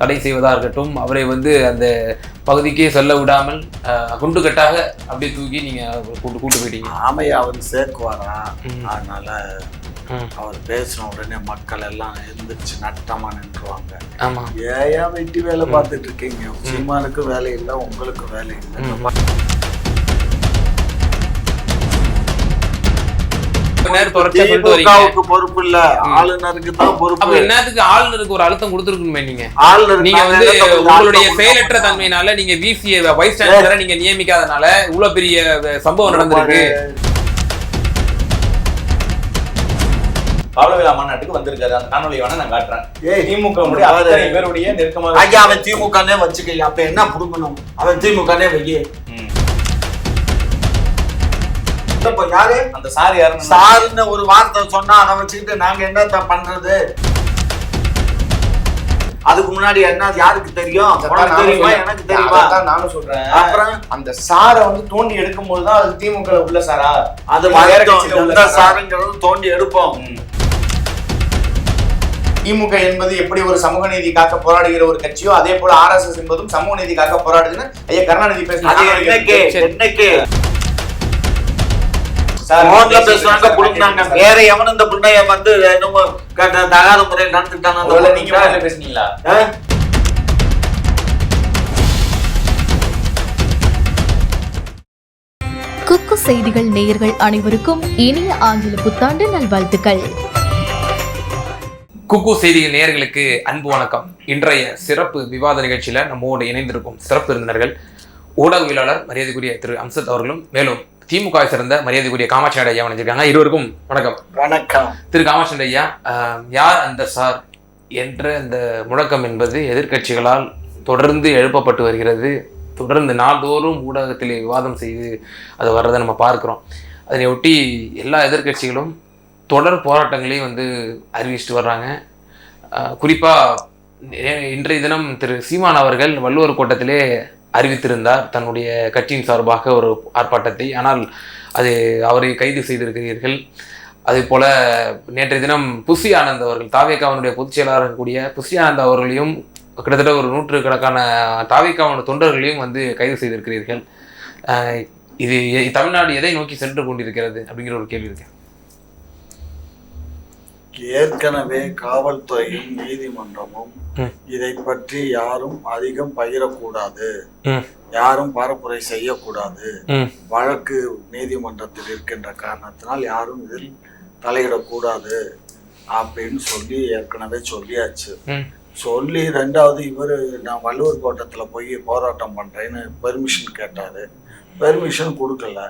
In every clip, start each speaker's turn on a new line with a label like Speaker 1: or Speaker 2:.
Speaker 1: தடை செய்வதாக இருக்கட்டும் அவரை வந்து அந்த பகுதிக்கே செல்ல விடாமல் அஹ், குண்டு கட்டாக அப்படியே தூக்கி நீங்க கூட்டு கூட்டு போயிட்டீங்க.
Speaker 2: ஆமையை அவர் சேர்க்குவாரா. அதனால. அவர் பேசின உடனே மக்கள் எல்லாம் எழுந்திரிச்சு நட்டமா நின்றுவாங்க.
Speaker 1: ஆமா.
Speaker 2: ஏயா வெட்டி வேலை பார்த்துட்டு இருக்கீங்க? வேலை இல்லை உங்களுக்கு வேலை இல்லை. திமுகவுக்கு பொறுப்பு இல்ல. ஆளுநருக்கு தான்
Speaker 1: அப்ப
Speaker 2: பொறுப்பு
Speaker 1: என்னத்துக்கு ஆளுநருக்கு ஒரு அழுத்தம் கொடுத்துருக்கணுமே நீங்க?
Speaker 2: ஆளுநர்
Speaker 1: நீங்க வந்து உங்களுடைய செயலற்ற தன்மையினால நீங்க விசிய வைஸ் சான்சலரை நீங்க நியமிக்காதனால இவ்வளவு பெரிய சம்பவம் நடந்திருக்கு.
Speaker 3: காலவிழா மாநாட்டுக்கு வந்திருக்காரு. அந்த காணொலியை வேணா நான் காட்டுறேன்.
Speaker 2: ஏய்,
Speaker 3: திமுக பேருடைய நெருக்கமாக
Speaker 2: ஐயா அவன் திமுகனே வச்சுக்க அப்ப என்ன புடுங்கணும் அவன் திமுகனே வையே.
Speaker 3: ம்.
Speaker 2: இப்ப யாரு?
Speaker 3: அந்த சார் யாருன்னு
Speaker 2: சாருன்னு ஒரு வார்த்தை சொன்னா அதை வச்சுக்கிட்டு நாங்க என்னத்த பண்றது? அதுக்கு முன்னாடி என்ன யாருக்கு தெரியும்? தெரியுமா? எனக்கு தெரியுமா?
Speaker 3: நானும் சொல்றேன்.
Speaker 2: அப்புறம்?
Speaker 3: அந்த சாரை வந்து தோண்டி எடுக்கும்போது தான் அது திமுக உள்ள சாரா?
Speaker 2: அது எந்த? சாருங்கிறது தோண்டி எடுப்போம்.
Speaker 3: திமுக என்பது எப்படி ஒரு சமூக நீதி காக்க போராடுகிற ஒரு கட்சியோ அதே போல ஆர்எஸ்எஸ் என்பதும் சமூக நீதி காக்க போராடுதுன்னு ஐயா கருணாநிதி பேசினாங்க
Speaker 2: போன்ல பேசுனாங்க புடுங்கினாங்க வேற எவனும் இந்த புண்ணைய வந்து என்னமோ க- தகாத முறையில்
Speaker 3: ஒருவேளை நீங்க முதல்ல
Speaker 2: நடந்துட்டாங்க
Speaker 3: பேசுனீங்களா
Speaker 4: குக்கு செய்திகள் நேயர்கள் அனைவருக்கும் இனிய ஆங்கில புத்தாண்டு நல்வாழ்த்துக்கள்.
Speaker 1: குக்கு செய்திகள் நேயர்களுக்கு அன்பு வணக்கம். இன்றைய சிறப்பு விவாத நிகழ்ச்சியில நம்மோடு இணைந்திருக்கும் சிறப்பு விருந்தினர்கள் ஊடகவியலாளர் மரியாதைக்குரிய திரு அம்சத் அவர்களும் மேலும் திமுக வை சேர்ந்த மரியாதைக்குரிய காமாட்சி ஐயா வணங்கியிருக்காங்க. இருவருக்கும் வணக்கம்.
Speaker 2: வணக்கம்.
Speaker 1: திரு காமாட்சி ஐயா யார் அந்த சார் என்ற அந்த முழக்கம் என்பது எதிர்க்கட்சிகளால் தொடர்ந்து எழுப்பப்பட்டு வருகிறது. தொடர்ந்து நாள்தோறும் ஊடகத்தில் விவாதம் செய்து அது வர்றதை நம்ம பார்க்குறோம். அதனை ஒட்டி எல்லா எதிர்க்கட்சிகளும் தொடர் போராட்டங்களையும் வந்து அறிவிச்சிட்டு வர்றாங்க. குறிப்பாக இன்றைய தினம் திரு சீமான் அவர்கள் வள்ளுவர் கோட்டத்திலே அறிவித்திருந்தார் தன்னுடைய கட்சியின் சார்பாக ஒரு ஆர்ப்பாட்டத்தை ஆனால் அது அவரை கைது செய்திருக்கிறீர்கள். அதே போல நேற்றைய தினம் புசி ஆனந்த் அவர்கள் தாவேக்காவனுடைய பொதுச் செயலாளர் கூடிய புசி ஆனந்த் அவர்களையும் கிட்டத்தட்ட ஒரு நூற்று கணக்கான தாவேக்காவன தொண்டர்களையும் வந்து கைது செய்திருக்கிறீர்கள். இது எ- தமிழ்நாடு எதை நோக்கி சென்று கொண்டிருக்கிறது அப்படிங்கிற ஒரு கேள்வி இருக்கு.
Speaker 2: ஏற்கனவே காவல்துறையும் நீதிமன்றமும். இதை பற்றி யாரும் அதிகம் பகிரக்கூடாது. யாரும் பரப்புரை செய்யக்கூடாது. வழக்கு நீதிமன்றத்தில் இருக்கின்ற காரணத்தினால் யாரும் இதில் தலையிடக்கூடாது அப்படின்னு சொல்லி ஏற்கனவே சொல்லியாச்சு. சொல்லி ரெண்டாவது இவர் நான் வள்ளுவர் கோட்டத்தில் போய் போராட்டம் பண்ணுறேன்னு பெர்மிஷன் கேட்டார். பெர்மிஷன் கொடுக்கல.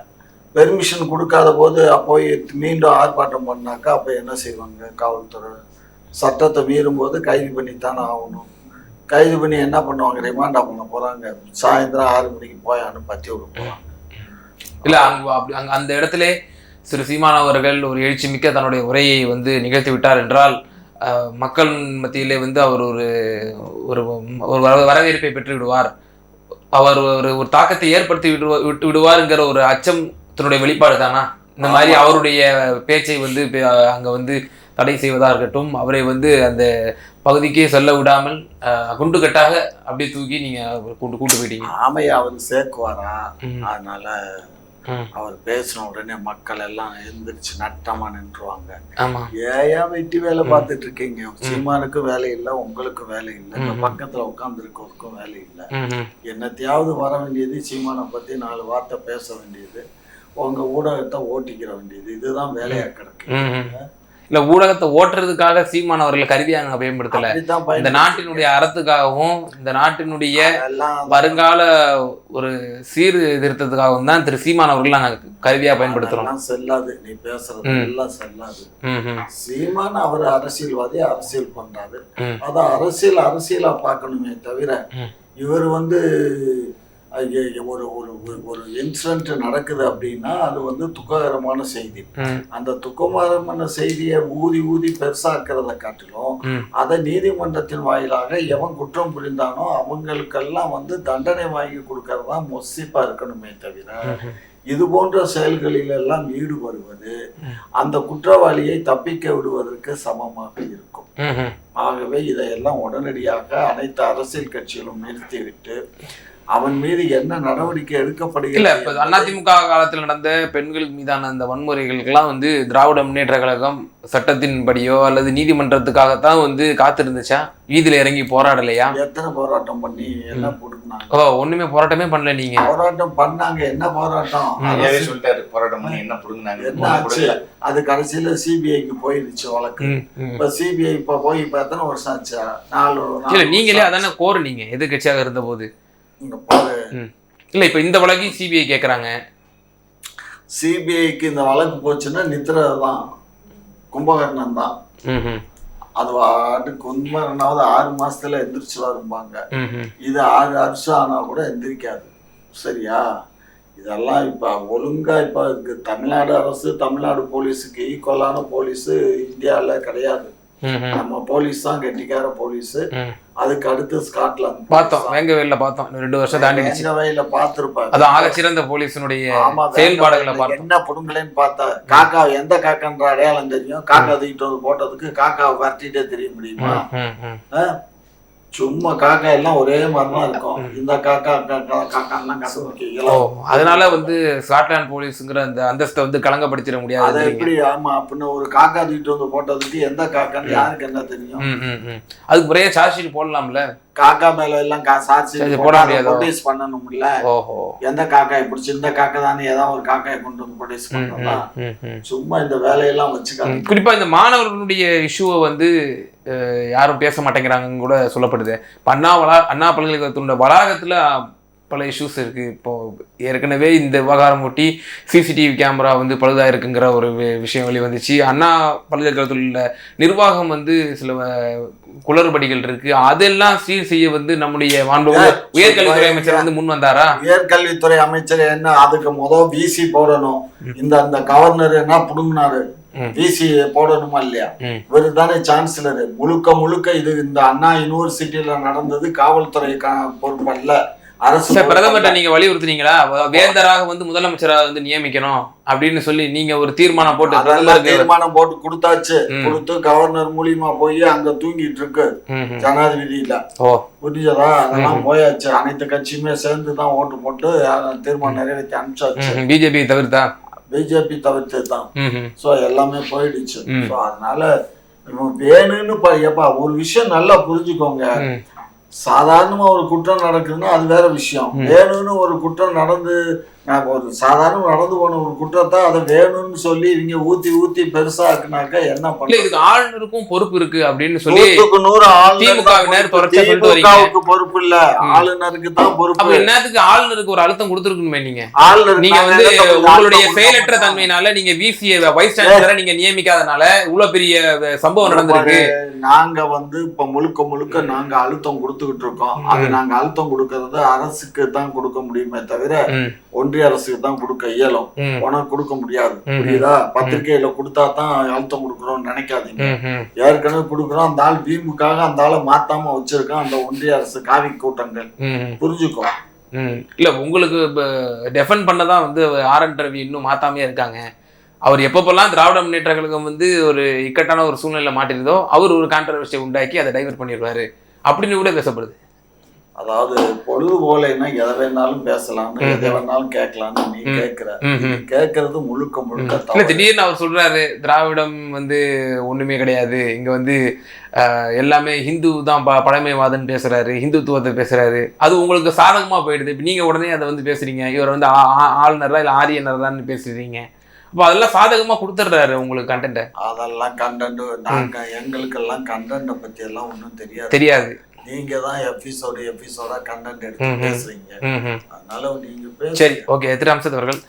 Speaker 2: பெர்மிஷன் கொடுக்காத போது போய் மீண்டும் ஆர்ப்பாட்டம் பண்ணாக்கா அப்போ என்ன செய்வாங்க? காவல்துறை சட்டத்தை மீறும்போது கைது பண்ணித்தானே ஆகணும். கைது பண்ணி என்ன பண்ணுவாங்க ரிமாண்ட் பண்ண போகிறாங்க சாயந்தரம் ஆறு மணிக்கு போய் பற்றி விட போகிறாங்க
Speaker 1: இல்லை அங்க அப்படி அங்கே அந்த இடத்துல திரு சீமான் அவர்கள் ஒரு எழுச்சி மிக்க தன்னுடைய உரையை வந்து நிகழ்த்தி விட்டார் என்றால் மக்கள் மத்தியிலே வந்து அவர் ஒரு ஒரு ஒரு வர- வரவேற்பை பெற்று விடுவார். அவர் ஒரு ஒரு தாக்கத்தை ஏற்படுத்தி விடுவா விட்டு விடுவாருங்கிற ஒரு அச்சம் தன்னுடைய வெளிப்பாடு தானா? இந்த மாதிரி அவருடைய பேச்சை வந்து அங்க வந்து தடை செய்வதா இருக்கட்டும் அவரை வந்து அந்த பகுதிக்கே செல்ல விடாமல் குண்டு கட்டாக அப்படியே தூக்கி நீங்க கூட்டு கூட்டு போயிட்டீங்க.
Speaker 2: ஆமையை அவர் சேர்க்குவாரா. அதனால. அவர் பேசின உடனே மக்கள் எல்லாம் எழுந்திரிச்சு நட்டமா நின்றுவாங்க. ஏயா வெட்டி வேலை பார்த்துட்டு இருக்கீங்க. சீமானுக்கு வேலை இல்லை உங்களுக்கு வேலை இல்லை. இந்த. பக்கத்துல உட்கார்ந்து இருக்கவருக்கும் வேலை இல்லை. என்னத்தையாவது வர வேண்டியது சீமானை பத்தி நாலு வார்த்தை பேச வேண்டியது. உங்க ஊடகத்தை ஓட்டிக்கிற வேண்டியது. இதுதான் வேலையா கிடக்கு.
Speaker 1: இல்ல ஊடகத்தை ஓட்டுறதுக்காக சீமான் அவர்களை கருவியாக பயன்படுத்தல.
Speaker 2: அப்படித்தான்
Speaker 1: இந்த நாட்டினுடைய அறத்துக்காகவும் இந்த நாட்டினுடைய வருங்கால ஒரு சீர்திருத்தத்துக்காகவும் தான் திரு சீமான் அவர்கள் நாங்க கருவியா பயன்படுத்துறோம்.
Speaker 2: செல்லாது. நீ பேசுறது. எல்லாம் செல்லாது. சீமான் அவர் அரசியல்வாதி அரசியல் பண்றாரு.
Speaker 1: ம்.
Speaker 2: அத அரசியல் அரசியலா பார்க்கணுமே தவிர. இவர் வந்து ஒரு ஒரு ஒரு- இன்சிடென்ட் நடக்குது அப்படின்னா அது வந்து துக்ககரமான செய்தி. அந்த துக்ககரமான செய்தியை ஊதி ஊதி பெருசாக்கிறத காட்டிலும். அதை நீதிமன்றத்தின் வாயிலாக எவன் குற்றம் புரிந்தானோ அவங்களுக்கெல்லாம் வந்து தண்டனை வாங்கி கொடுக்கறது மொசிப்பா இருக்கணுமே தவிர இது போன்ற செயல்களில் எல்லாம் ஈடுபடுவது அந்த குற்றவாளியை தப்பிக்க விடுவதற்கு சமமாக இருக்கும். ஆகவே இதையெல்லாம் உடனடியாக அனைத்து அரசியல் கட்சிகளும் நிறுத்திவிட்டு அவன் மீது என்ன நடவடிக்கை
Speaker 1: இல்ல
Speaker 2: எடுக்கப்படுகிறது
Speaker 1: இப்ப அதிமுக காலத்தில் நடந்த பெண்கள் மீதான அந்த வன்முறைகளுக்கெல்லாம் வந்து திராவிட முன்னேற்ற கழகம் சட்டத்தின்படியோ அல்லது நீதிமன்றத்துக்காகத்தான் வந்து காத்திருந்துச்சா? வீதியில இறங்கி போராடலையா?
Speaker 2: எத்தனை போராட்டம் பண்ணி என்ன போட்டுக்கினாங்க?
Speaker 1: ஓ ஒண்ணுமே போராட்டமே பண்ணல நீங்க.
Speaker 2: போராட்டம் பண்ணாங்க. என்ன போராட்டம்?
Speaker 3: சொல்லிட்டாரு. போராட்டம் பண்ணி என்ன புடுங்கினாங்க
Speaker 2: என்ன ஆச்சு? அது கடைசியில சிபிஐக்கு போயிடுச்சு வழக்கு. இப்ப சிபிஐ இப்ப போய் இப்ப எத்தனை வருஷம் ஆச்சா? நாலு
Speaker 1: இல்ல நீங்களே அதானே கோருனீங்க எதிர்கட்சியாக இருந்த போது
Speaker 2: இங்க பாரு.
Speaker 1: இல்ல இப்ப இந்த வழக்கு சிபிஐ கேக்குறாங்க.
Speaker 2: சிபிஐக்கு இந்த வழக்கு போச்சுன்னா நித்ரா தான். கும்பகர்ணன் தான். அது வாட்டு கும்பகர்ணாவது ஆறு மாசத்துல எந்திரிச்சு வரும்பாங்க. இது ஆறு வருஷம் ஆனா கூட எந்திரிக்காது. சரியா? இதெல்லாம் இப்ப ஒழுங்கா இப்ப இருக்கு. தமிழ்நாடு அரசு தமிழ்நாடு போலீஸுக்கு ஈக்குவலான போலீஸ் இந்தியால கிடையாது. நம்ம போலீஸ் தான் கெட்டிக்கார போலீஸ். அதுக்கு அடுத்து ஸ்காட்லாந்து
Speaker 1: பார்த்தோம். வேங்கவேல்ல பார்த்தோம். ரெண்டு வருஷம் தாண்டிடுச்சு
Speaker 2: எங்க வயல பாத்துருப்பாரு
Speaker 1: அது ஆகச்சிறந்த போலீஸினுடைய
Speaker 2: ஆமா,
Speaker 1: செயல்பாடுகளை பார்த்தோம்.
Speaker 2: என்ன புடுங்கலைன்னு பார்த்தா காக்கா எந்த காக்கான்ற அடையாளம் தெரியும். காக்கா தூக்கிட்டு வந்து போட்டதுக்கு காக்காவை விரட்டிட்டே தெரிய முடியுமா? சும்மா காக்கா எல்லாம் ஒரே மாதிரி தான் இருக்கும் இந்த காக்கா காக்கா காக்கான்லாம்
Speaker 1: ஓ
Speaker 2: கண்டுபிடிக்கலாம்
Speaker 1: அதனால வந்து ஸ்காட்லாந்து போலீஸ்ங்கிற அந்த அந்தஸ்தை வந்து களங்கப்படுத்திட
Speaker 2: அதை
Speaker 1: முடியாது
Speaker 2: எப்படி ஆமா அப்படின்னு ஒரு காக்கா தூக்கிட்டு வந்து போட்டதுக்கு எந்த காக்கான்னு யாருக்கு என்ன தெரியும்.
Speaker 1: அதுக்கு முறையே சார்ஜ் ஷீட் போடலாம்ல?
Speaker 2: காக்கா மேல எல்லாம் கா சார்ஜ்
Speaker 1: சரி, போட முடியாதோ?
Speaker 2: பண்ணணும்ல
Speaker 1: ஓஹோ.
Speaker 2: எந்த காக்காயை பிடிச்சி இந்த காக்கா தானே ஏதாவது ஒரு காக்காயை கொண்டு வந்து ப்ரொடியூஸ் பண்ணலாம். சும்மா இந்த வேலையெல்லாம் வச்சுக்காங்க
Speaker 1: குறிப்பா இந்த மாணவர்களுடைய இஷ்யூவை வந்து யாரும் பேச மாட்டேங்கிறாங்கன்னு கூட சொல்லப்படுது. இப்ப அண்ணா வளா அண்ணா பல்கலைக்கழகத்தினுடைய வளாகத்துல பல இஷ்யூஸ் இருக்கு. இப்போ ஏற்கனவே இந்த விவகாரம் ஒட்டி சிசிடிவி கேமரா வந்து பழுதா இருக்குங்கிற ஒரு விஷயம் வெளிவந்துச்சு. அண்ணா பல்கலைக்கழகத்தில் உள்ள நிர்வாகம் வந்து சில குளறுபடிகள் இருக்கு. அதெல்லாம் சீர் செய்ய வந்து நம்முடைய
Speaker 2: ஏய்,
Speaker 1: உயர்கல்வித்துறை அமைச்சர் வந்து முன் வந்தாரா
Speaker 2: உயர்கல்வித்துறை அமைச்சர் என்ன அதுக்கு முத விசி போடணும். இந்த அந்த கவர்னர் என்ன புடுங்கினாரு. விசி போடணுமா இல்லையா. இவரு தானே சான்சலர் முழுக்க முழுக்க இது இந்த அண்ணா யூனிவர்சிட்டியில நடந்தது காவல்துறை பொறுப்பல்ல. அரசு
Speaker 1: பிரதமர்கிட்ட. நீங்க வலியுறுத்துனீங்களா? வேந்தராக வந்து முதலமைச்சராக வந்து நியமிக்கணும் அப்படின்னு சொல்லி நீங்க ஒரு தீர்மானம் போட்டு
Speaker 2: அதெல்லாம் தீர்மானம் போட்டு கொடுத்தாச்சு. கொடுத்து கவர்னர் மூலியமா போய் அங்க தூங்கிட்டு இருக்கு. ஜனாதிபதியில. புரிஞ்சதா? அதெல்லாம் போயாச்சு. அனைத்து கட்சியுமே சேர்ந்து தான் ஓட்டு போட்டு தீர்மானம் நிறைவேற்றி அனுப்பிச்சாச்சு.
Speaker 1: பிஜேபி தவிர்த்தா?
Speaker 2: பிஜேபி தவிர்த்து தான். ஸோ எல்லாமே போயிடுச்சு. ஸோ அதனால வேணும்னு பா ஏப்பா ஒரு விஷயம் நல்லா புரிஞ்சுக்கோங்க. சாதாரணமா ஒரு குற்றம் நடக்குதுன்னா அது வேற விஷயம். வேணும்னு ஒரு குற்றம் நடந்து ஒரு சாதாரண நடந்து போன ஒரு குற்றத்தை அதை வேணும்னு சொல்லி இவங்க ஊத்தி ஊத்தி பெருசா ஆக்குனாக்க என்ன
Speaker 1: இல்ல
Speaker 2: பண்ண
Speaker 1: இதுக்கு ஆளுநருக்கும் பொறுப்பு இருக்கு அப்படின்னு சொல்லி
Speaker 2: நூறு
Speaker 1: திமுகவினர்.
Speaker 2: திமுகவுக்கு பொறுப்பு இல்ல. ஆளுநருக்கு தான் பொறுப்பு.
Speaker 1: என்னத்துக்கு ஆளுநருக்கு ஒரு அழுத்தம் கொடுத்துருக்கணுமே நீங்க?
Speaker 2: ஆளுநர்
Speaker 1: நீங்க வந்து? உங்களுடைய செயலற்ற தன்மையினால நீங்க விசிஏ வைஸ் சான்சலரை நீங்க நியமிக்காதனால இவ்வளவு பெரிய சம்பவம் நடந்திருக்கு.
Speaker 2: நாங்க வந்து இப்ப முழுக்க முழுக்க நாங்க அழுத்தம் கொடுத்துக்கிட்டு இருக்கோம். அது நாங்க அழுத்தம் கொடுக்கறது அரசுக்கு தான் கொடுக்க முடியுமே தவிர
Speaker 1: ம்,
Speaker 2: ஒன்றிய அரசுக்கு தான் கொடுக்க இயலும்.
Speaker 1: ம்,
Speaker 2: உனக்கு கொடுக்க முடியாது. புரியுதா? பத்திரிகையில கொடுத்தா தான் அழுத்தம் கொடுக்குறோம்னு நினைக்காதீங்க. ஏற்கனவே கொடுக்குறோம். அந்த ஆள் பீமுக்காக அந்த ஆளை மாத்தாம வச்சிருக்கான் அந்த ஒன்றிய அரசு காவி கூட்டங்கள். புரிஞ்சுக்கோ.
Speaker 1: இல்ல உங்களுக்கு டெஃபெண்ட் பண்ணதான் வந்து ஆர் என் ரவி இன்னும் மாத்தாமே இருக்காங்க. அவர் எப்பப்பெல்லாம் திராவிட முன்னேற்ற கழகம் வந்து ஒரு இக்கட்டான ஒரு சூழ்நிலை மாட்டிருந்தோ அவர் ஒரு கான்ட்ரவர்சியை உண்டாக்கி அதை டைவர்ட் பண்ணிடுவாரு. அப்படின்னு கூட பேசப்படுது.
Speaker 2: அதாவது பொழுது போலைன்னா எதை வேணாலும் பேசலாம்னு
Speaker 1: ம்.
Speaker 2: எதை வேணாலும் கேட்கலாம்னு நீ. கேட்கிற. கேட்கறது முழுக்க முழுக்க
Speaker 1: இல்ல. திடீர்னு அவர் சொல்றாரு திராவிடம் வந்து ஒண்ணுமே கிடையாது. இங்க வந்து எல்லாமே ஹிந்து தான் ப- பழமைவாதம் பேசுறாரு ஹிந்துத்துவத்தை பேசுறாரு. அது உங்களுக்கு சாதகமா போயிடுது. இப்ப நீங்க உடனே அதை வந்து பேசுறீங்க. இவர் வந்து ஆளுநரா இல்ல ஆரியனர் தான் பேசுறீங்க. அப்போ அதெல்லாம் சாதகமா கொடுத்துட்றாரு உங்களுக்கு கண்டென்ட்டை
Speaker 2: அதெல்லாம் கண்டென்ட் நாங்க எங்களுக்கெல்லாம் கண்டென்ட்டை பத்தி எல்லாம் ஒண்ணும் தெரியாது.
Speaker 1: தெரியாது.
Speaker 2: நீங்க தான் எபிசோடு எபிசோடா கண்டென்ட் எடுத்து. பேசுறீங்க. அதனால நீங்க
Speaker 1: சரி ஓகே திரு அம்சத் அவர்கள்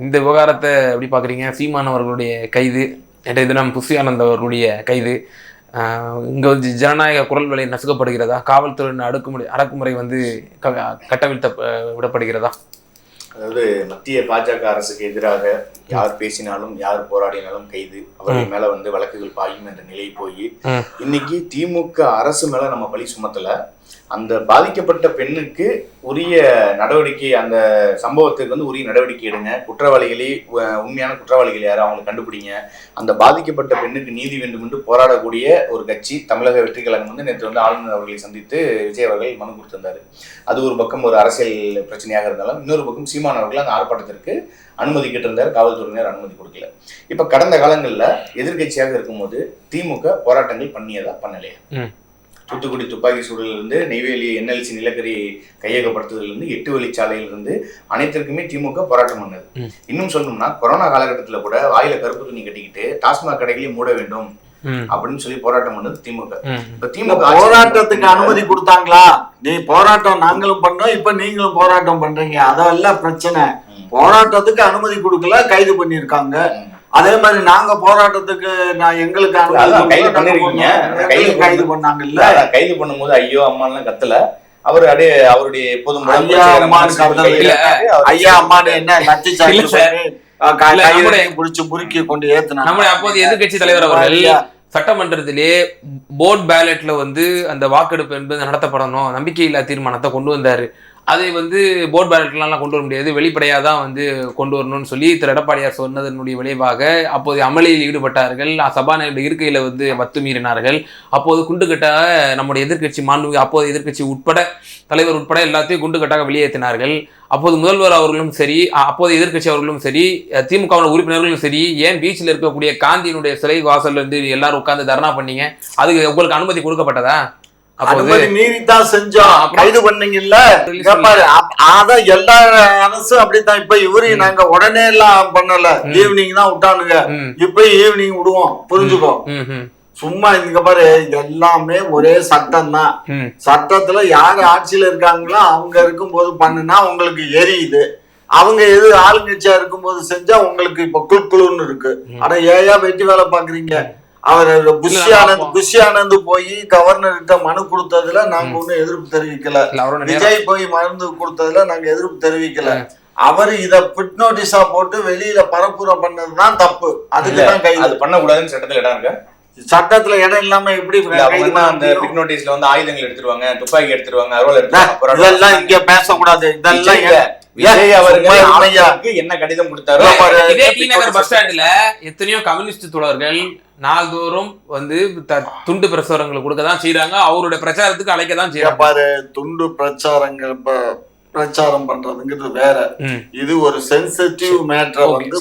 Speaker 1: இந்த விவகாரத்தை எப்படி பார்க்குறீங்க? சீமான் அவர்களுடைய கைது நேற்றைய தினம் புசி ஆனந்த் அவர்களுடைய கைது இங்க வந்து ஜனநாயக குரல் வலை நசுக்கப்படுகிறதா? காவல்துறையின் அடுக்குமுறை அடக்குமுறை வந்து க- கட்டவிழ்த்த விடப்படுகிறதா?
Speaker 3: அதாவது மத்திய பாஜக அரசுக்கு எதிராக யார் பேசினாலும் யார் போராடினாலும் கைது. அவர்கள் மேல வந்து வழக்குகள் பாயும் என்ற நிலை போய். இன்னைக்கு திமுக அரசு மேல நம்ம பழி சுமத்தல. அந்த பாதிக்கப்பட்ட பெண்ணுக்கு உரிய நடவடிக்கை அந்த சம்பவத்துக்கு வந்து உரிய நடவடிக்கை எடுங்க. குற்றவாளிகளே உண்மையான குற்றவாளிகள் யாரும் அவங்களை கண்டுபிடிங்க. அந்த பாதிக்கப்பட்ட பெண்ணுக்கு நீதி வேண்டும் என்று போராடக்கூடிய ஒரு கட்சி தமிழக வெற்றி கழகம் வந்து நேற்று வந்து ஆளுநர் அவர்களை சந்தித்து விஜய் அவர்கள் மனு கொடுத்திருந்தார். அது ஒரு பக்கம் ஒரு அரசியல் பிரச்சனையாக இருந்தாலும் இன்னொரு பக்கம் சீமான் அவர்கள் அந்த ஆர்ப்பாட்டத்திற்கு அனுமதி கேட்டிருந்தார் காவல்துறையினர் அனுமதி கொடுக்கல. இப்போ கடந்த காலங்களில் எதிர்க்கட்சியாக இருக்கும்போது திமுக போராட்டங்கள் பண்ணியதா பண்ணலையா? தூத்துக்குடி துப்பாக்கி சூழலில் இருந்து நெய்வேலி என்எல்சி நிலக்கரி கையகப்படுத்துதலில் இருந்து எட்டு வழிச்சாலையில இருந்து அனைத்திற்குமே திமுக போராட்டம் பண்ணது. இன்னும் சொல்லணும்னா கொரோனா காலகட்டத்துல கூட வாயில கருப்பு துணி கட்டிக்கிட்டு டாஸ்மாக் கடைகளையும் மூட வேண்டும் அப்படின்னு சொல்லி போராட்டம் பண்ணது திமுக. இப்ப திமுக
Speaker 2: போராட்டத்துக்கு அனுமதி கொடுத்தாங்களா நீ போராட்டம் நாங்களும் பண்ணோம் இப்ப நீங்களும் போராட்டம் பண்றீங்க அதெல்லாம் பிரச்சனை. போராட்டத்துக்கு அனுமதி கொடுக்கல கைது பண்ணிருக்காங்க. அதே மாதிரி நாங்க போராட்டத்துக்கு நான் எங்களுக்கு
Speaker 3: கைது பண்ணிருக்கீங்க.
Speaker 2: பண்ணோம்.
Speaker 3: கைது
Speaker 2: கைது பண்ணாங்கல்ல
Speaker 3: அதான் கைது பண்ணும்போது ஐயோ அம்மாலாம் கத்தல. அவர் அப்படியே அவருடைய எப்போதும் போல
Speaker 2: ஐயா, அம்மான்னு
Speaker 3: அவர்
Speaker 2: ஐயா அம்மானு என்ன நச்சு
Speaker 1: இல்ல இல்ல,
Speaker 2: புடிச்சு முறுக்கி கொண்டு ஏத்துனாங்க.
Speaker 1: நம்முடைய அப்போதைய எதிர்க்கட்சி தலைவர் அவர்கள் சட்டமன்றத்திலே போர்ட் பேலட்ல வந்து அந்த வாக்கெடுப்பு என்பது நடத்தப்படணும். நம்பிக்கையில்லா தீர்மானத்தை கொண்டு வந்தாரு. அதை வந்து போர்ட் பேலட்லாம் கொண்டு வர முடியாது. வெளிப்படையாக தான் வந்து கொண்டு வரணும்னு சொல்லி திரு எடப்பாடியார் சொன்னதனுடைய விளைவாக அப்போது அமளியில் ஈடுபட்டார்கள். சபாநாயகர் இருக்கையில் வந்து வத்து மீறினார்கள். அப்போது குண்டுகட்டாக நம்முடைய எதிர்க்கட்சி மாண்பு அப்போது எதிர்க்கட்சி உட்பட தலைவர் உட்பட எல்லாத்தையும் குண்டுகட்டாக வெளியேற்றினார்கள். அப்போது முதல்வர் அவர்களும் சரி அப்போது எதிர்க்கட்சி அவர்களும் சரி திமுக உறுப்பினர்களும் சரி ஏன் பீச்சில் இருக்கக்கூடிய காந்தியினுடைய சிலை வாசல்ல இருந்து எல்லாரும் உட்காந்து தர்ணா பண்ணீங்க? அதுக்கு உங்களுக்கு அனுமதி கொடுக்கப்பட்டதா?
Speaker 2: அனுமதி மீறித்தான் செஞ்சோம்? கைது பண்ணீங்கல்ல? அதான் எல்லா அரசும் அப்படித்தான். இப்ப இவரு நாங்க உடனே எல்லாம் பண்ணல. ஈவினிங் தான் விட்டானுங்க. இப்ப ஈவினிங் விடுவோம். புரிஞ்சுக்கோ. சும்மா இங்க பாரு எல்லாமே ஒரே சட்டம் தான். சட்டத்துல யார் ஆட்சியில இருக்காங்களோ அவங்க இருக்கும்போது பண்ணுனா உங்களுக்கு எரியுது. அவங்க எது ஆளுங்கட்சியா இருக்கும்போது செஞ்சா உங்களுக்கு இப்ப குழுக்குழுன்னு இருக்கு. ஆனா ஏயா வெட்டி வேலை பாக்குறீங்க? அவர் புஷி ஆனந்த் புஷி ஆனந்த் போய் கவர்னர் கிட்ட மனு கொடுத்ததுல நாங்க ஒண்ணும் எதிர்ப்பு தெரிவிக்கல. விஜய் போய் மருந்து கொடுத்ததுல நாங்க எதிர்ப்பு தெரிவிக்கல. அவர் இத பிட் நோட்டீஸா போட்டு வெளியில பரப்புரை பண்ணதுதான் தப்பு. அதுக்கு தான் கைது.
Speaker 3: அது பண்ணக்கூடாதுன்னு சட்டத்துல இடம் இருக்கு.
Speaker 2: சட்டத்துல இடம் இல்லாம எப்படி
Speaker 3: அந்த? பிக் நோட்டீஸ்ல வந்து ஆயுதங்கள் எடுத்துருவாங்க துப்பாக்கி எடுத்துருவாங்க அருவாள் எடுத்துருவாங்க
Speaker 2: இதெல்லாம். இங்க பேசக்கூடாது. இதெல்லாம்
Speaker 3: விஜய். ஆளுநருக்கு என்ன கடிதம் கொடுத்தாரோ
Speaker 1: பஸ் ஸ்டாண்ட்ல எத்தனையோ கம்யூனிஸ்ட் தோழர்கள் நாள்தோறும் வந்து துண்டு பிரசுரங்களை கொடுக்க தான் செய்றாங்க. அவருடைய பிரச்சாரத்துக்கு அழைக்க தான் செய்யறாங்க
Speaker 2: பாரு துண்டு பிரச்சாரங்கள் பிரச்சாரம் பண்றதுங்கிறது வேற. இது ஒரு சென்சிட்டிவ் மேட்டரை வந்து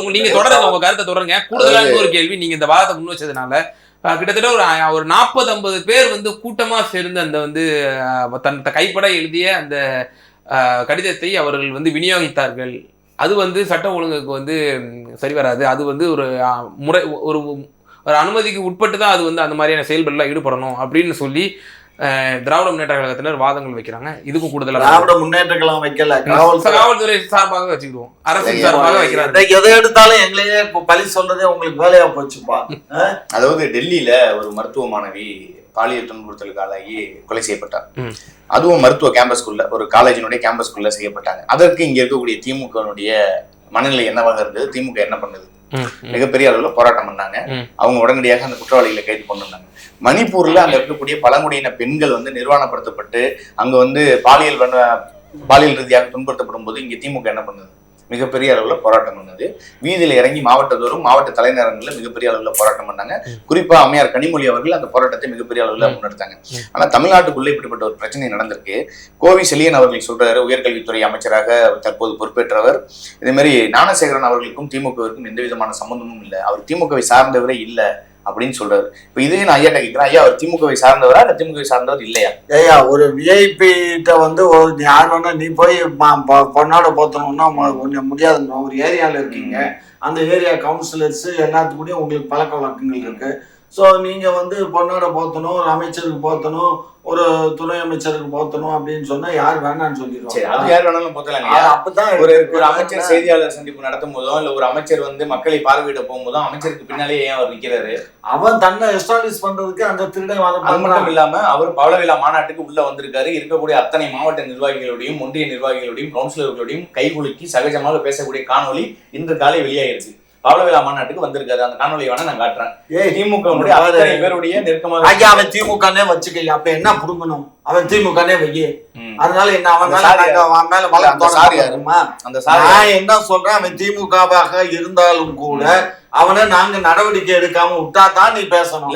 Speaker 1: ஒரு நீங்க தொடருங்க உங்க கருத்தை தொடருங்க. கூடுதலா இன்னொரு கேள்வி நீங்க இந்த வாதத்தை முன் வச்சதுனால கிட்டத்தட்ட ஒரு ஒரு நாற்பது ஐம்பது பேர் வந்து கூட்டமா சேர்ந்து அந்த வந்து தன் கைப்பட எழுதிய அந்த கடிதத்தை அவர்கள் வந்து விநியோகித்தார்கள். அது வந்து சட்டம் ஒழுங்குக்கு வந்து சரி வராது. அது வந்து ஒரு முறை ஒரு ஒரு அனுமதிக்கு உட்பட்டு தான் அது வந்து அந்த மாதிரியான செயல்பாடுல ஈடுபடணும் அப்படின்னு சொல்லி திராவிட முன்னேற்ற கழகத்தினர் வாதங்கள் வைக்கிறாங்க. இதுக்கும் கூடுதலா
Speaker 2: திராவிட முன்னேற்றங்களாம் வைக்கல. காவல்துறை
Speaker 1: காவல்துறை சார்பாக வச்சுக்கிடுவோம். அரசு
Speaker 3: சரி,
Speaker 1: சார்பாக வைக்கிறாங்க.
Speaker 2: எதை- எதை எடுத்தாலும் எங்களையே இப்ப பழி சொல்றதே உங்களுக்கு வேலையா போச்சுப்பா.
Speaker 3: அதாவது டெல்லியில ஒரு மருத்துவ மாணவி பாலியல் துன்புறுத்தலுக்கு ஆளாகி கொலை செய்யப்பட்டார். அதுவும் மருத்துவ கேம்பஸ்குள்ள ஒரு காலேஜினுடைய கேம்பஸ்குள்ள செய்யப்பட்டாங்க. அதற்கு இங்க இருக்கக்கூடிய திமுகனுடைய மனநிலை என்னவாக இருந்தது? திமுக என்ன பண்ணுது. மிகப்பெரிய அளவுல போராட்டம் பண்ணாங்க. அவங்க உடனடியாக அந்த குற்றவாளிகளை கைது கொண்டு வந்தாங்க. மணிப்பூர்ல அங்க இருக்கக்கூடிய பழங்குடியின பெண்கள் வந்து நிர்வாணப்படுத்தப்பட்டு அங்க வந்து பாலியல் பாலியல் ரீதியாக துன்புறுத்தப்படும் போது இங்க திமுக என்ன பண்ணுது? மிகப்பெரிய அளவுல போராட்டம் பண்ணது. வீதியில இறங்கி மாவட்டத்தோறும் மாவட்ட தலைநகரங்கள்ல மிகப்பெரிய அளவுல போராட்டம் பண்ணாங்க. குறிப்பா அம்மையார் கனிமொழி அவர்கள் அந்த போராட்டத்தை மிகப்பெரிய அளவுல. முன்னெடுத்தாங்க. ஆனா தமிழ்நாட்டுக்குள்ள இப்படிப்பட்ட ஒரு பிரச்சனை நடந்திருக்கு. கோவி செலியன் அவர்கள் சொல்றாரு உயர்கல்வித்துறை அமைச்சராக தற்போது பொறுப்பேற்றவர். இதே மாதிரி ஞானசேகரன் அவர்களுக்கும் திமுகவிற்கும் எந்த விதமான சம்பந்தமும் இல்லை. அவர் திமுகவை சார்ந்தவரே இல்ல. அப்படின்னு சொல்றாரு. இப்ப இதே நான் ஐயாட்ட கேட்கிறேன் ஐயா அவர் திமுகவை சார்ந்தவரா? இல்ல திமுகவை சார்ந்தவர் இல்லையா?
Speaker 2: ஏய்யா ஒரு விஐபி கிட்ட வந்து ஒரு நீ யார் வேணா நீ போய் பொண்ணோட போத்தணும்னா கொஞ்சம் முடியாதுங்க ஒரு ஏரியால இருக்கீங்க. அந்த ஏரியா கவுன்சிலர்ஸ் எல்லாத்துக்கூடயும் உங்களுக்கு பழக்க வழக்கங்கள் இருக்கு. ஸோ நீங்க வந்து பொண்ணோட போத்தணும் ஒரு அமைச்சருக்கு போத்தணும் ஒரு துணை அமைச்சருக்கு போத்தணும் அப்படின்னு சொன்னா யார் வேணான்னு
Speaker 3: சரி அது யார் வேணாலும் போத்தலாங்க.
Speaker 2: அப்பதான்
Speaker 3: ஒரு ஒரு அமைச்சர் செய்தியாளர் சந்திப்பு நடத்தும் போதோ இல்ல ஒரு அமைச்சர் வந்து மக்களை பார்வையிட போகும்போதோ அமைச்சருக்கு பின்னாலே ஏன் அவர் நிக்கிறாரு?
Speaker 2: அவன் தன்னை எஸ்டாப்ளிஷ் பண்றதுக்கு அந்த திருடன்
Speaker 3: அது மட்டும் இல்லாம அவர் பவளவிழா மாநாட்டுக்கு உள்ள வந்திருக்காரு. இருக்கக்கூடிய அத்தனை மாவட்ட நிர்வாகிகளோடையும் ஒன்றிய நிர்வாகிகளோடையும் கவுன்சிலர்களோடையும் கைகுலுக்கி சகஜமாக பேசக்கூடிய காணொளி இன்று காலை வெளியாயிருச்சு. பவள விழா மாநாட்டுக்கு வந்திருக்காரு. அந்த காணொலி வேணா நான் காட்டுறேன். திமுக பேருடைய நெருக்கமாக
Speaker 2: ஐயா அவன் திமுகனே வச்சுக்கய்யா அப்ப என்ன புடுங்கணும்? அவன் திமுகனே வையி. அதனால என்ன அவன் மேல அவன் மேல வழக்கு
Speaker 3: சாரி அந்த சாரி
Speaker 2: நான் என்ன சொல்றேன்? அவன் திமுகவாக இருந்தாலும் கூட அவனை நாங்க நடவடிக்கை எடுக்காம விட்டா தான் நீ பேசணும்.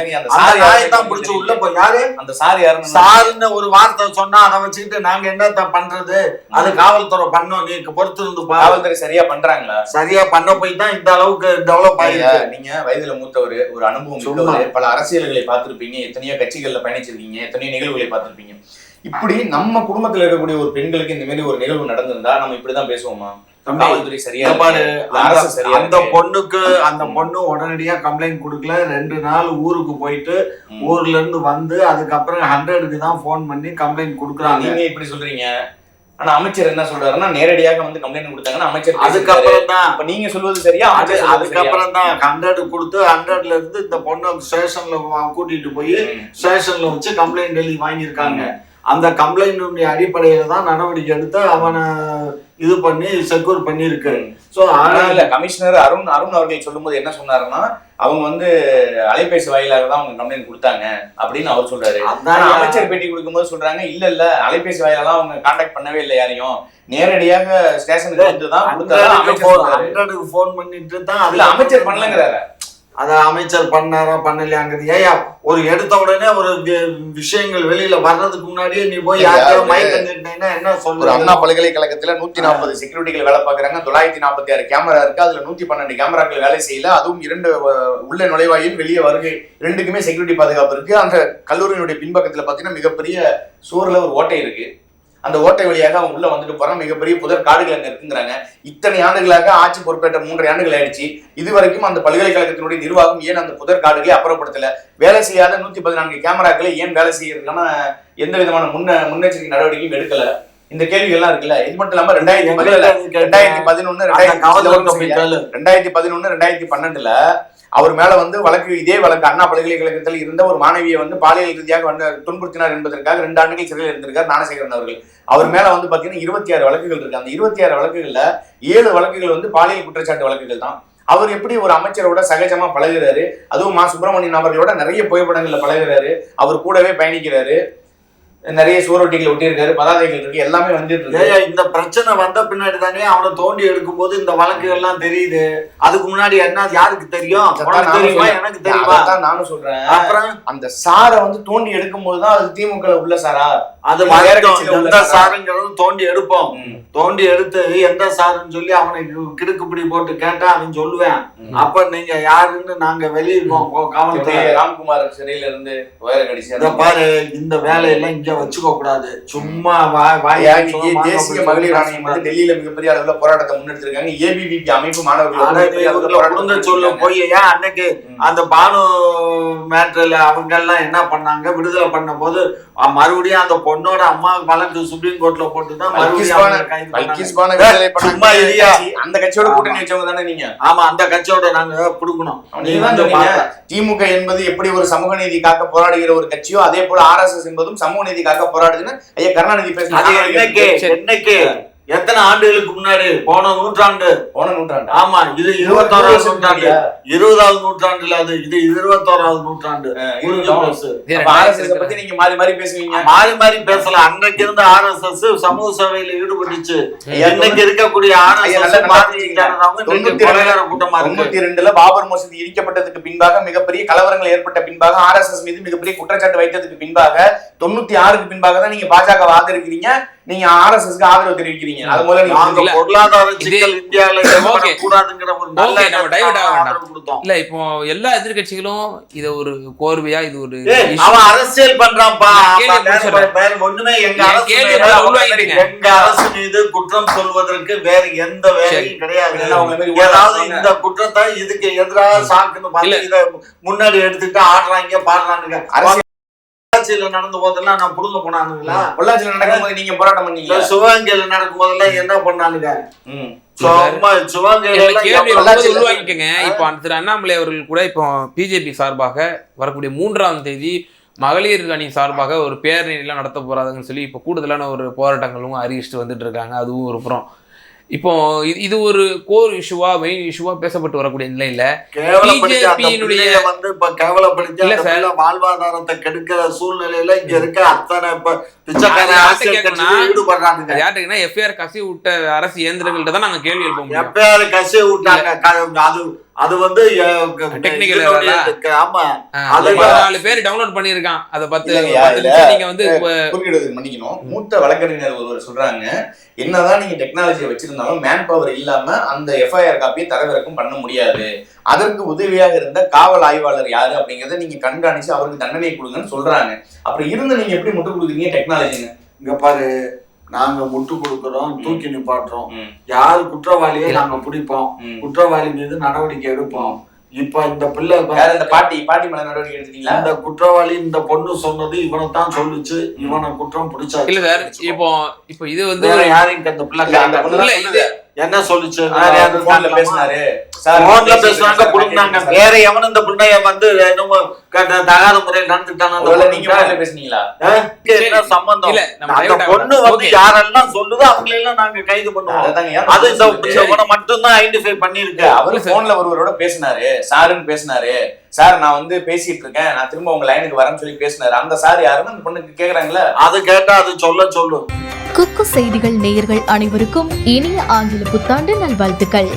Speaker 2: தான் பிடிச்சு. உள்ள போய் யாரு?
Speaker 3: அந்த சாரி யாருன்னு
Speaker 2: சாருன்னு ஒரு வார்த்தை சொன்னா அதை வச்சுக்கிட்டு நாங்க என்னத்த பண்றது? அது காவல்துறை பண்ணோம் நீ பொறுத்து இருந்து
Speaker 3: காவல்துறை சரியா பண்றாங்களா?
Speaker 2: சரியா பண்ண போய் தான் இந்த அளவுக்கு டெவலப் ஆயிருக்கு.
Speaker 3: நீங்க வயதுல மூத்தவர் ஒரு அனுபவம் பல அரசியல்களை பார்த்திருப்பீங்க எத்தனையோ கட்சிகள்ல பயணிச்சிருக்கீங்க எத்தனையோ நிகழ்வுகளை பார்த்திருப்பீங்க. இப்படி நம்ம குடும்பத்துல இருக்கக்கூடிய ஒரு பெண்களுக்கு இந்த மாதிரி ஒரு நிகழ்வு நடந்திருந்தா நம்ம இப்படிதான் பேசுவோமா? காவல்துறை சரியா
Speaker 2: அந்த-. பொண்ணுக்கு அந்த பொண்ணு உடனடியா கம்ப்ளைண்ட் கொடுக்கல ரெண்டு நாள் ஊருக்கு போயிட்டு. ஊர்ல இருந்து வந்து அதுக்கப்புறம் ஹண்ட்ரடுக்கு தான் ஃபோன் பண்ணி கம்ப்ளைண்ட் கொடுக்குறாங்க
Speaker 3: நீங்க இப்படி சொல்றீங்க ஆனா அமைச்சர் என்ன சொல்றாருன்னா நேரடியாக வந்து கம்ப்ளைண்ட் கொடுத்தாங்கன்னா அமைச்சர்.
Speaker 2: அதுக்கப்புறம் தான்
Speaker 3: அப்ப நீங்க சொல்வது சரியா
Speaker 2: அது? அதுக்கப்புறம் தான் ஹண்ட்ரட் கொடுத்து ஹண்ட்ரட்ல இருந்து இந்த பொண்ணை ஸ்டேஷன்ல கூட்டிட்டு போய். ஸ்டேஷன்ல வச்சு கம்ப்ளைண்ட் எழுதி வாங்கியிருக்காங்க அந்த கம்ப்ளைண்ட் அடிப்படையில தான் நடவடிக்கை எடுத்து அவனை இது பண்ணி செக்யூர் பண்ணியிருக்கு. ஸோ
Speaker 3: ஆனா இல்ல கமிஷனர் அருண் அருண் அவர்கள் சொல்லும்போது என்ன சொன்னாருன்னா அவங்க வந்து அலைபேசி வாயிலாக தான் அவங்க கம்ப்ளைண்ட் கொடுத்தாங்க அப்படின்னு அவர் சொல்றாரு. அமைச்சர் பேட்டி கொடுக்கும்போது சொல்றாங்க இல்ல இல்ல அலைபேசி வாயிலாக அவங்க காண்டாக்ட் பண்ணவே இல்லை யாரையும். நேரடியாக ஸ்டேஷனுக்கு வந்து தான் அமைச்சர்
Speaker 2: ஃபோன் பண்ணிட்டு தான்
Speaker 3: இல்ல அமைச்சர் பண்ணலங்கிறாரு.
Speaker 2: அத அமைச்சர் பண்ணாரா பண்ணலையாங்கிறது. ஏயா ஒரு எடுத்த உடனே ஒரு விஷயங்கள் வெளியில வர்றதுக்கு முன்னாடியே நீ போய் மயக்கம் நிட்டீங்கன்னா என்ன சொல்ற
Speaker 3: அண்ணா பல்கலைக்கழகத்துல நூத்தி நாற்பது செக்யூரிட்டிகள் வேலை பாக்குறாங்க தொள்ளாயிரத்தி நாற்பத்தி ஆறு கேமரா இருக்கு. அதுல நூத்தி பன்னெண்டு கேமராக்கள் வேலை செய்யல. அதுவும் இரண்டு உள்ள நுழைவாயில் வெளியே வருகை ரெண்டுக்குமே செக்யூரிட்டி பாதுகாப்பு இருக்கு. அந்த கல்லூரியினுடைய பின்பக்கத்துல பாத்தீங்கன்னா மிகப்பெரிய சுவர்ல ஒரு ஓட்டை இருக்கு. அந்த ஓட்டை வழியாக அவங்க உள்ள வந்துட்டு போறாங்க. மிகப்பெரிய புதர் காடுகள் அங்க இருக்குங்கிறாங்க. இத்தனை ஆண்டுகளாக ஆட்சி பொறுப்பேற்ற மூன்றரை ஆண்டுகள் ஆயிடுச்சு. இதுவரைக்கும் அந்த பல்கலைக்கழகத்தினுடைய நிர்வாகம் ஏன் அந்த புதர் காடுகளை அப்புறப்படுத்தல? வேலை செய்யாத நூத்தி பதினான்கு கேமராக்களை ஏன் வேலை செய்யறதுக்கான எந்த விதமான முன்ன முன்னெச்சரிக்கை நடவடிக்கையும் எடுக்கல? இந்த கேள்விகள்லாம் இருக்குல்ல. இது மட்டும் இல்லாம ரெண்டாயிரத்தி ரெண்டாயிரத்தி பதினொன்னு ரெண்டாயிரத்தி ரெண்டாயிரத்தி பதினொன்னு ரெண்டாயிரத்தி பன்னெண்டுல அவர் மேல வந்து வழக்கு இதே வழக்கு அண்ணா பல்கலைக்கழகத்தில் இருந்த ஒரு மாணவியை வந்து பாலியல் ரீதியாக வந்து துன்புறுத்தினார் என்பதற்காக ரெண்டு ஆண்டுகள் சிறையில் இருந்திருக்கார் ஞானசேகரன் அவர்கள். அவர் மேல வந்து பாத்தீங்கன்னா இருபத்தி ஆறு வழக்குகள் இருக்கு. அந்த இருபத்தி ஆறு வழக்குகள்ல ஏழு வழக்குகள் வந்து பாலியல் குற்றச்சாட்டு வழக்குகள் தான். அவர் எப்படி ஒரு அமைச்சரோட சகஜமா பழகிறாரு அதுவும் மா சுப்பிரமணியன் அவர்களோட நிறைய புகைப்படங்கள்ல பழகிறாரு அவர் கூடவே பயணிக்கிறாரு. நிறைய சுவரொட்டிகள் ஒட்டியிருக்காரு பதாதைகள் இருக்கு எல்லாமே வந்துட்டு இருக்கு.
Speaker 2: இந்த பிரச்சனை வந்த பின்னாடி தானே அவனை தோண்டி எடுக்கும் போது இந்த வழக்குகள் எல்லாம் தெரியுது. அதுக்கு முன்னாடி என்ன யாருக்கு தெரியும்? தெரியுமா. எனக்கு தெரியுமா?
Speaker 3: நானும் சொல்றேன்.
Speaker 2: அப்புறம்?
Speaker 3: அந்த சாரை வந்து தோண்டி எடுக்கும் போதுதான் அது திமுக உள்ள சாரா?
Speaker 2: அது எந்த
Speaker 3: சாரா?
Speaker 2: சாருங்கிறது தோண்டி எடுப்போம். தோண்டி எடுத்து எந்த சாருன்னு சொல்லி அவனை கிடுக்குப்பிடி போட்டு கேட்டா அவன் சொல்லுவேன். அப்ப நீங்க யாருன்னு நாங்க வெளியிருக்கோம் காவல்துறை
Speaker 3: ராம்குமார் சிறையில இருந்து உயர கடிச்சு
Speaker 2: பாரு இந்த வேலையெல்லாம் இங்க வச்சுக்க கூடாது சும்மா
Speaker 3: தேசிய மகளிர் ஆணையம் வந்து டெல்லியில மிகப்பெரிய அளவுல போராட்டத்தை முன்னெடுத்திருக்காங்க. ஏபிவிபி அமைப்பு மாணவர்கள்
Speaker 2: சொல்லு. போய் ஏன் அன்னைக்கு. அந்த பானு மேட்ரில் அவங்க எல்லாம் என்ன பண்ணாங்க? விடுதலை பண்ண போது மறுபடியும் அந்த பொண்ணோட அம்மா வழக்கு சுப்ரீம் கோர்ட்ல போட்டு தான் மறுபடியும்
Speaker 3: அந்த கட்சியோட. கூட்டணி வச்சவங்க தானே நீங்க?
Speaker 2: ஆமா அந்த கட்சியோட நாங்க புடுக்கணும்.
Speaker 3: திமுக என்பது எப்படி ஒரு சமூக நீதி காக்க போராடுகிற ஒரு கட்சியோ அதே போல ஆர்எஸ்எஸ் என்பதும் சமூக நீதி காக்க போராடுதுன்னு ஐயா கருணாநிதி பேசினாங்க
Speaker 2: எத்தனை ஆண்டுகளுக்கு முன்னாடி? போன நூற்றாண்டு.
Speaker 3: போன நூற்றாண்டு.
Speaker 2: ஆமா இது இருபத்தோராவது நூற்றாண்டு. இருபதாவது நூற்றாண்டுல அது இது இருபத்தோராவது நூற்றாண்டு.
Speaker 3: பத்தி நீங்க மாறி மாறி பேசுவீங்க.
Speaker 2: மாறி மாறி பேசலாம். அன்னைக்கு இருந்த ஆர்எஸ்எஸ் சமூக சேவையில ஈடுபட்டுச்சு. இன்னைக்கு இருக்கக்கூடிய
Speaker 3: தொண்ணூத்தி ரெண்டுல பாபர் மசூதி இடிக்கப்பட்டதுக்கு பின்பாக மிகப்பெரிய கலவரங்கள் ஏற்பட்ட பின்பாக ஆர்எஸ்எஸ் மீது மிகப்பெரிய குற்றச்சாட்டு வைத்ததுக்கு பின்பாக தொண்ணூத்தி ஆறுக்கு பின்பாக தான் நீங்க பாஜக ஆதரிக்கிறீங்க. நீங்க ஆர்எஸ்எஸ்க்கு ஆதரவு தெரிவிக்கிறீங்க. அது முதல்ல நீங்க
Speaker 2: நாங்க
Speaker 1: இல்ல.
Speaker 2: பொருளாதார சிக்கல் இந்தியாவில. கூடாதுங்கிற ஒரு நல்ல
Speaker 1: ஓகே, நம்ம divert ஆக வேண்டாம்.
Speaker 2: ஆதரவு கொடுத்தோம்.
Speaker 1: இல்ல இப்போ எல்லா எதிர்க்கட்சிகளும் இத ஒரு கோர்வையா இது ஒரு
Speaker 2: அவன் அரசியல் பண்றான்ப்பா. ஒண்ணுமே எங்க. எங்க அரசு மீது குற்றம் சொல்வதற்கு வேற எந்த வேலையும். கிடையாது. ஏதாவது இந்த குற்றத்தை இதுக்கு எதிராக சாக்குன்னு முன்னாடி எடுத்துட்டு ஆடுறாங்க பாடுறானுங்க ஆட்சியில நடந்த போதெல்லாம் நான் புடுங்க போனானுங்களா?
Speaker 3: பொள்ளாச்சியில நடக்கும்போது நீங்க போராட்டம் பண்ணீங்க.
Speaker 2: சிவகங்கையில நடக்கும் போதெல்லாம் என்ன பண்ணானுங்க? எல்லாம்
Speaker 1: உள்வாங்கிக்கங்க இப்போ திரு அண்ணாமலை அவர்கள் கூட இப்போ பிஜேபி சார்பாக வரக்கூடிய மூன்றாம் தேதி மகளிர் அணி சார்பாக ஒரு பேரணிலாம் நடத்த போறாங்கன்னு சொல்லி இப்போ கூடுதலான ஒரு போராட்டங்களும் அறிவிச்சுட்டு வந்துட்டு இருக்காங்க. அதுவும் ஒரு புறம். இப்போ இது- ஒரு கோர் இஷ்யூவா மெயின் இஷ்யூவா பேசப்பட்டு வரக்கூடிய நிலையில
Speaker 2: வந்து இப்ப கேவலப்படுத்தி வாழ்வாதாரத்தை கெடுக்கிற சூழ்நிலையில இங்க இருக்க அத்தனை
Speaker 1: யார்ட்டுக்குன்னா எஃப்ஐஆர் கசி விட்ட அரசு இயந்திரங்கள்ட்ட தான் நாங்க கேள்வி எழுப்ப முடியும்.
Speaker 2: எப்பயாவது கசிய விட்டாங்க அது அது வந்து? இதுக்கு- ஆமா. அது
Speaker 1: பதினாலு பேர் டவுன்லோட் பண்ணிருக்கான் அத பத்து நீங்க வந்து இப்ப
Speaker 3: குறுக்கிடுவதற்கு மன்னிக்கணும். மூத்த வழக்கறிஞர் ஒருவர் சொல்றாங்க என்னதான் நீங்க டெக்னாலஜியை வச்சிருந்தாலும் மேன் பவர் இல்லாம அந்த எஃப்ஐஆர் காப்பியை தரவிறக்கம் பண்ண முடியாது. அதற்கு உதவியாக இருந்த காவல் ஆய்வாளர் யாரு அப்படிங்கறத நீங்க கண்காணிச்சு அவருக்கு தண்டனை கொடுங்கன்னு சொல்றாங்க. அப்படி இருந்து நீங்க எப்படி முட்டு கொடுக்குறீங்க டெக்னாலஜின்னு
Speaker 2: இங்க பாரு நாங்க முட்டு கொடுக்கறோம் தூக்கி நிப்பாட்டுறோம். யாரு குற்றவாளியை நாங்க பிடிப்போம். குற்றவாளி மீது நடவடிக்கை எடுப்போம். இப்ப இந்த பிள்ளை
Speaker 3: யார் இந்த பாட்டி? பாட்டி மேல நடவடிக்கை எடுத்துட்டீங்களா?
Speaker 2: இந்த குற்றவாளி இந்த பொண்ணு சொன்னது இவனைத்தான் சொல்லுச்சு. இவனை குற்றம் பிடிச்சாச்சு.
Speaker 1: இல்ல சார் இப்போ இப்போ இது வந்து
Speaker 2: யாரையும் அந்த பிள்ளை என்ன சொல்லுச்சு?
Speaker 3: பேசினாரு.
Speaker 2: போன்ல புடுங்கினாங்க. வேற இந்த பிள்ளைய வந்து தகாத முறையில் நடந்துட்டான
Speaker 3: நீங்க பேசுனீங்களா?
Speaker 2: என்ன சம்பந்தம்?
Speaker 1: இல்ல
Speaker 2: அந்த பொண்ணு வந்து. யாரெல்லாம் சொல்லுதோ அவங்களெல்லாம் நாங்க கைது பண்ணுவோம். அது இந்த மட்டும்தான் ஐடென்டிஃபை பண்ணிருக்கு
Speaker 3: அவரு போன்ல ஒருவரோட பேசினாரு. சாருன்னு பேசினாரு. சார் நான் வந்து பேசிட்டு இருக்கேன். நான் திரும்ப உங்க லைனுக்கு வரேன்னு சொல்லி பேசினாரு. அந்த சார் யாருன்னு அந்த பொண்ணுக்கு கேக்குறாங்களா
Speaker 2: அது கேட்டா அது சொல்ல சொல்லு.
Speaker 4: குக்கு செய்திகள் நேயர்கள் அனைவருக்கும் இனிய ஆங்கில புத்தாண்டு நல்வாழ்த்துக்கள்.